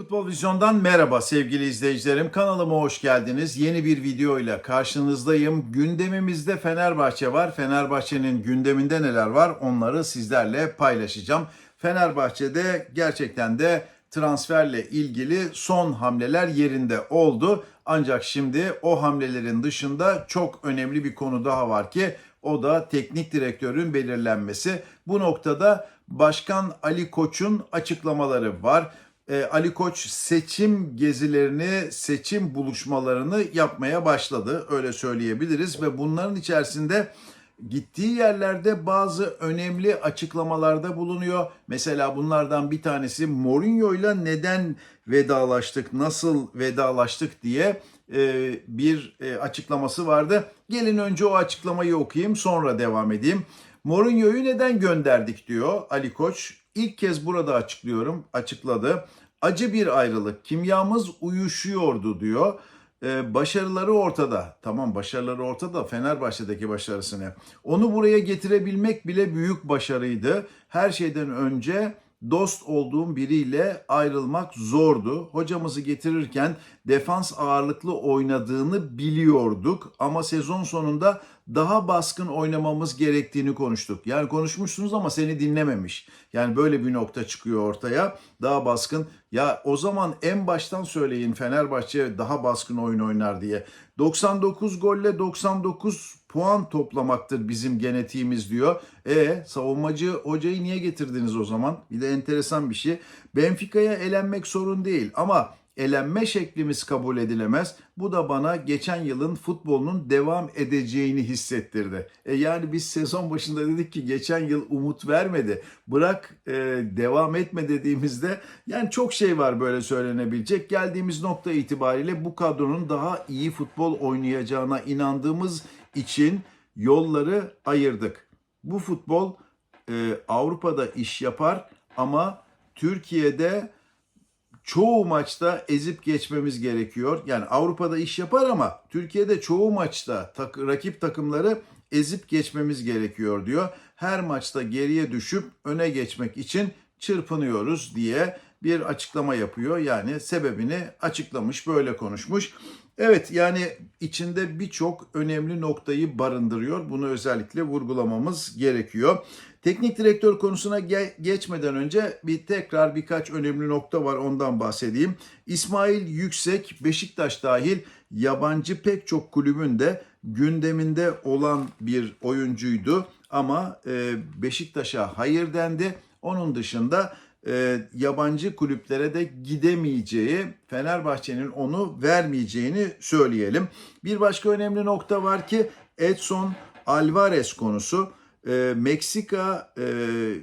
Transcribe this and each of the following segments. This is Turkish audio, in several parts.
Futbol Vizyon'dan merhaba sevgili izleyicilerim. Kanalıma hoş geldiniz. Yeni bir video ile karşınızdayım. Gündemimizde Fenerbahçe var. Fenerbahçe'nin gündeminde neler var onları sizlerle paylaşacağım. Fenerbahçe'de gerçekten de transferle ilgili son hamleler yerinde oldu. Ancak şimdi o hamlelerin dışında çok önemli bir konu daha var ki o da teknik direktörün belirlenmesi. Bu noktada Başkan Ali Koç'un açıklamaları var. Ee, Ali Koç seçim gezilerini, seçim buluşmalarını yapmaya başladı. Öyle söyleyebiliriz ve bunların içerisinde gittiği yerlerde bazı önemli açıklamalarda bulunuyor. Mesela bunlardan bir tanesi Mourinho'yla neden vedalaştık, nasıl vedalaştık diye e, bir e, açıklaması vardı. Gelin önce o açıklamayı okuyayım sonra devam edeyim. Mourinho'yu neden gönderdik diyor Ali Koç. İlk kez burada açıklıyorum, açıkladı. Acı bir ayrılık, kimyamız uyuşuyordu diyor. Ee, başarıları ortada. Tamam başarıları ortada. Fenerbahçe'deki başarısı ne? Onu buraya getirebilmek bile büyük başarıydı. Her şeyden önce dost olduğum biriyle ayrılmak zordu. Hocamızı getirirken defans ağırlıklı oynadığını biliyorduk ama sezon sonunda daha baskın oynamamız gerektiğini konuştuk. Yani konuşmuşsunuz ama seni dinlememiş. Yani böyle bir nokta çıkıyor ortaya. Daha baskın. Ya o zaman en baştan söyleyin Fenerbahçe daha baskın oyun oynar diye. 99 golle 99 puan toplamaktır bizim genetiğimiz diyor. E savunmacı hocayı niye getirdiniz o zaman? Bir de enteresan bir şey. Benfica'ya elenmek sorun değil ama elenme şeklimiz kabul edilemez. Bu da bana geçen yılın futbolunun devam edeceğini hissettirdi. E yani biz sezon başında dedik ki geçen yıl umut vermedi. Bırak e, devam etme dediğimizde yani çok şey var böyle söylenebilecek. Geldiğimiz nokta itibariyle bu kadronun daha iyi futbol oynayacağına inandığımız için yolları ayırdık. Bu futbol e, Avrupa'da iş yapar ama Türkiye'de çoğu maçta ezip geçmemiz gerekiyor. Yani Avrupa'da iş yapar ama Türkiye'de çoğu maçta tak, rakip takımları ezip geçmemiz gerekiyor diyor. Her maçta geriye düşüp öne geçmek için çırpınıyoruz diye bir açıklama yapıyor. Yani sebebini açıklamış, böyle konuşmuş. Evet yani içinde birçok önemli noktayı barındırıyor. Bunu özellikle vurgulamamız gerekiyor. Teknik direktör konusuna ge- geçmeden önce bir tekrar birkaç önemli nokta var ondan bahsedeyim. İsmail Yüksek Beşiktaş dahil yabancı pek çok kulübün de gündeminde olan bir oyuncuydu ama e, Beşiktaş'a hayır dendi. Onun dışında e, yabancı kulüplere de gidemeyeceği, Fenerbahçe'nin onu vermeyeceğini söyleyelim. Bir başka önemli nokta var ki Edson Alvarez konusu. E, Meksika e,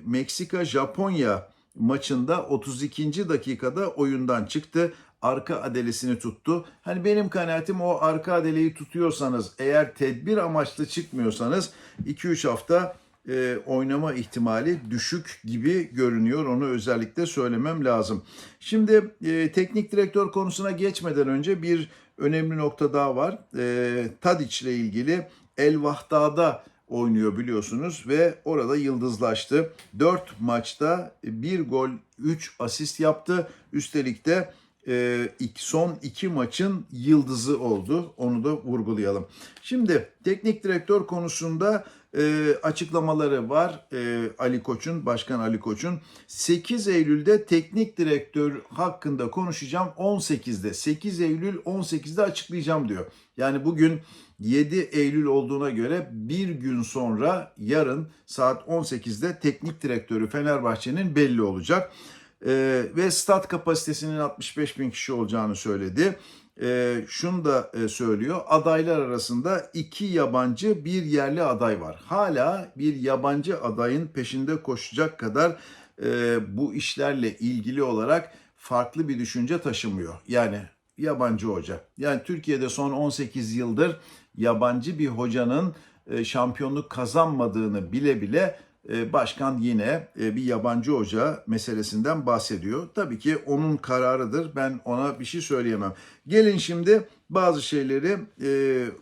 Meksika Japonya maçında 32. dakikada oyundan çıktı. Arka adelesini tuttu. Hani benim kanaatim o arka adeleyi tutuyorsanız eğer tedbir amaçlı çıkmıyorsanız 2-3 hafta e, oynama ihtimali düşük gibi görünüyor. Onu özellikle söylemem lazım. Şimdi e, teknik direktör konusuna geçmeden önce bir önemli nokta daha var. E, Tadic ile ilgili El Vahda'da oynuyor biliyorsunuz ve orada yıldızlaştı. 4 maçta 1 gol 3 asist yaptı. Üstelik de e, son iki maçın yıldızı oldu. Onu da vurgulayalım. Şimdi teknik direktör konusunda e, açıklamaları var e, Ali Koç'un, Başkan Ali Koç'un. 8 Eylül'de teknik direktör hakkında konuşacağım 18'de. 8 Eylül 18'de açıklayacağım diyor. Yani bugün 7 Eylül olduğuna göre bir gün sonra yarın saat 18'de teknik direktörü Fenerbahçe'nin belli olacak. Ee, ve stat kapasitesinin 65 bin kişi olacağını söyledi. Ee, şunu da e, söylüyor. Adaylar arasında iki yabancı bir yerli aday var. Hala bir yabancı adayın peşinde koşacak kadar e, bu işlerle ilgili olarak farklı bir düşünce taşımıyor. Yani yabancı hoca. Yani Türkiye'de son 18 yıldır yabancı bir hocanın e, şampiyonluk kazanmadığını bile bile e, başkan yine e, bir yabancı hoca meselesinden bahsediyor. Tabii ki onun kararıdır. Ben ona bir şey söyleyemem. Gelin şimdi bazı şeyleri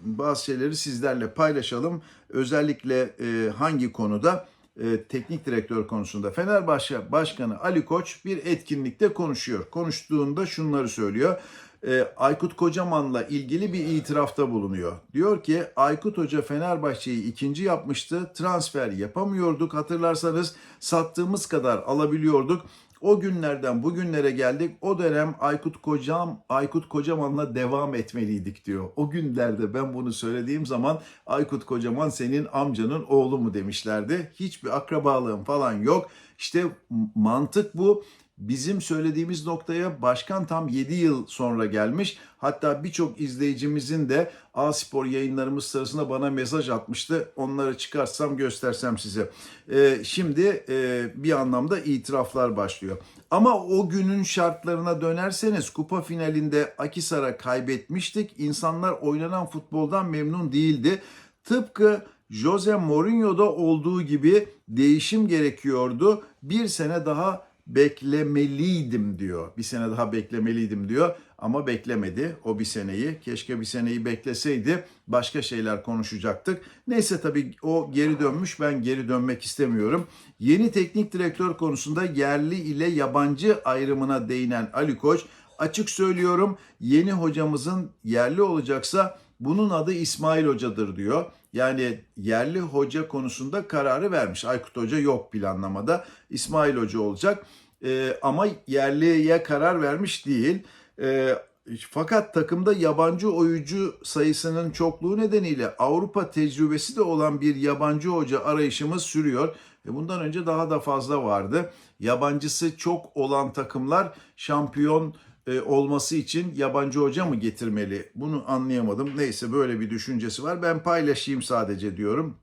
bazı şeyleri sizlerle paylaşalım. Özellikle hangi konuda? e, teknik direktör konusunda. Fenerbahçe Başkanı Ali Koç bir etkinlikte konuşuyor. Konuştuğunda şunları söylüyor. E, Aykut Kocaman'la ilgili bir itirafta bulunuyor. Diyor ki Aykut Hoca Fenerbahçe'yi ikinci yapmıştı. Transfer yapamıyorduk. Hatırlarsanız sattığımız kadar alabiliyorduk. O günlerden bugünlere geldik. O dönem Aykut Kocam, Aykut Kocaman'la devam etmeliydik diyor. O günlerde ben bunu söylediğim zaman Aykut Kocaman senin amcanın oğlu mu demişlerdi. Hiçbir akrabalığım falan yok. İşte mantık bu. Bizim söylediğimiz noktaya başkan tam 7 yıl sonra gelmiş. Hatta birçok izleyicimizin de A Spor yayınlarımız sırasında bana mesaj atmıştı. Onları çıkarsam göstersem size. Ee, şimdi e, bir anlamda itiraflar başlıyor. Ama o günün şartlarına dönerseniz kupa finalinde Akisar'a kaybetmiştik. İnsanlar oynanan futboldan memnun değildi. Tıpkı Jose Mourinho'da olduğu gibi değişim gerekiyordu. Bir sene daha beklemeliydim diyor. Bir sene daha beklemeliydim diyor ama beklemedi o bir seneyi. Keşke bir seneyi bekleseydi başka şeyler konuşacaktık. Neyse tabii o geri dönmüş ben geri dönmek istemiyorum. Yeni teknik direktör konusunda yerli ile yabancı ayrımına değinen Ali Koç açık söylüyorum yeni hocamızın yerli olacaksa bunun adı İsmail Hoca'dır diyor. Yani yerli hoca konusunda kararı vermiş. Aykut Hoca yok planlamada. İsmail Hoca olacak. Ee, ama yerliye karar vermiş değil. Ee, fakat takımda yabancı oyuncu sayısının çokluğu nedeniyle Avrupa tecrübesi de olan bir yabancı hoca arayışımız sürüyor. Ve bundan önce daha da fazla vardı. Yabancısı çok olan takımlar şampiyon e, olması için yabancı hoca mı getirmeli? Bunu anlayamadım. Neyse böyle bir düşüncesi var. Ben paylaşayım sadece diyorum.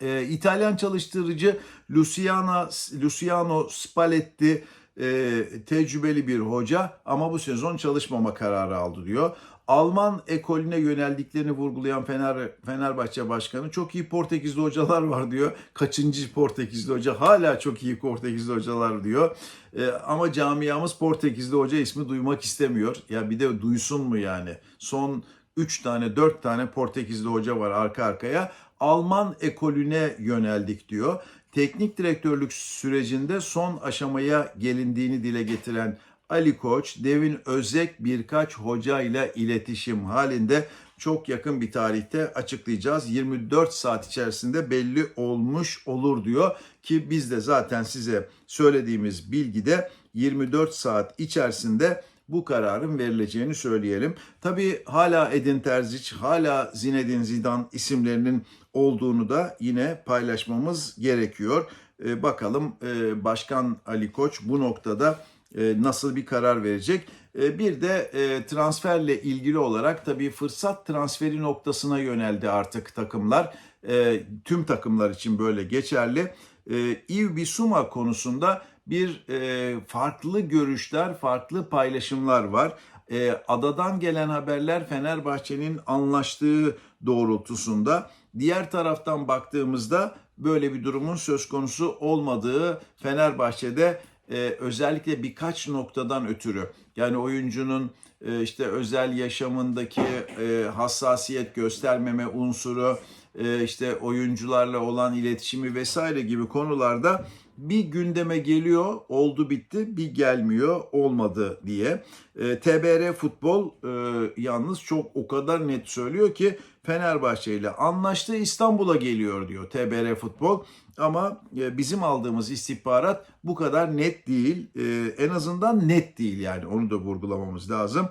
E, İtalyan çalıştırıcı Luciano, Luciano Spalletti e, tecrübeli bir hoca ama bu sezon çalışmama kararı aldı diyor. Alman ekolüne yöneldiklerini vurgulayan Fener, Fenerbahçe Başkanı çok iyi Portekizli hocalar var diyor. Kaçıncı Portekizli hoca? Hala çok iyi Portekizli hocalar diyor. E, ama camiamız Portekizli hoca ismi duymak istemiyor. Ya bir de duysun mu yani? Son 3 tane 4 tane Portekizli hoca var arka arkaya. Alman ekolüne yöneldik diyor. Teknik direktörlük sürecinde son aşamaya gelindiğini dile getiren Ali Koç, Devin Özek birkaç hoca ile iletişim halinde çok yakın bir tarihte açıklayacağız. 24 saat içerisinde belli olmuş olur diyor ki biz de zaten size söylediğimiz bilgide 24 saat içerisinde bu kararın verileceğini söyleyelim. Tabii hala Edin Terzic, hala Zinedine Zidane isimlerinin olduğunu da yine paylaşmamız gerekiyor. Ee, bakalım e, Başkan Ali Koç bu noktada nasıl bir karar verecek? E, bir de e, transferle ilgili olarak tabii fırsat transferi noktasına yöneldi artık takımlar. E, tüm takımlar için böyle geçerli. E, Yves Bissouma konusunda bir e, farklı görüşler, farklı paylaşımlar var. E, adadan gelen haberler Fenerbahçe'nin anlaştığı doğrultusunda. Diğer taraftan baktığımızda böyle bir durumun söz konusu olmadığı Fenerbahçe'de e, özellikle birkaç noktadan ötürü yani oyuncunun e, işte özel yaşamındaki e, hassasiyet göstermeme unsuru, e, işte oyuncularla olan iletişimi vesaire gibi konularda bir gündeme geliyor, oldu bitti, bir gelmiyor, olmadı diye. E, TBR Futbol e, yalnız çok o kadar net söylüyor ki Fenerbahçe ile anlaştı İstanbul'a geliyor diyor TBR Futbol. Ama e, bizim aldığımız istihbarat bu kadar net değil. E, en azından net değil yani onu da vurgulamamız lazım.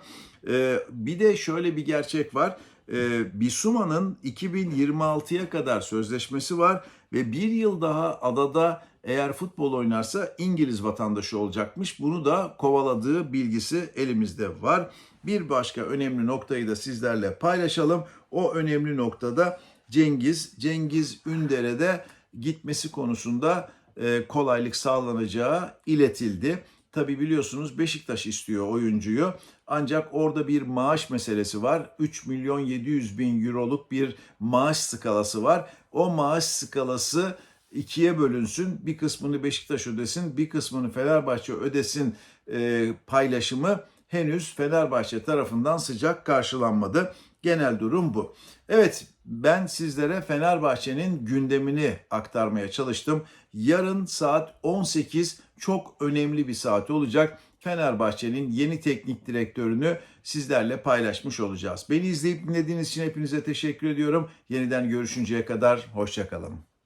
E, bir de şöyle bir gerçek var. Bisuma'nın 2026'ya kadar sözleşmesi var ve bir yıl daha adada eğer futbol oynarsa İngiliz vatandaşı olacakmış. Bunu da kovaladığı bilgisi elimizde var. Bir başka önemli noktayı da sizlerle paylaşalım. O önemli noktada Cengiz, Cengiz Ünder'e gitmesi konusunda e, kolaylık sağlanacağı iletildi. Tabi biliyorsunuz Beşiktaş istiyor oyuncuyu. Ancak orada bir maaş meselesi var. 3 milyon 700 bin euroluk bir maaş skalası var. O maaş skalası ikiye bölünsün. Bir kısmını Beşiktaş ödesin, bir kısmını Fenerbahçe ödesin e, paylaşımı henüz Fenerbahçe tarafından sıcak karşılanmadı. Genel durum bu. Evet ben sizlere Fenerbahçe'nin gündemini aktarmaya çalıştım. Yarın saat 18 çok önemli bir saat olacak. Fenerbahçe'nin yeni teknik direktörünü sizlerle paylaşmış olacağız. Beni izleyip dinlediğiniz için hepinize teşekkür ediyorum. Yeniden görüşünceye kadar hoşçakalın.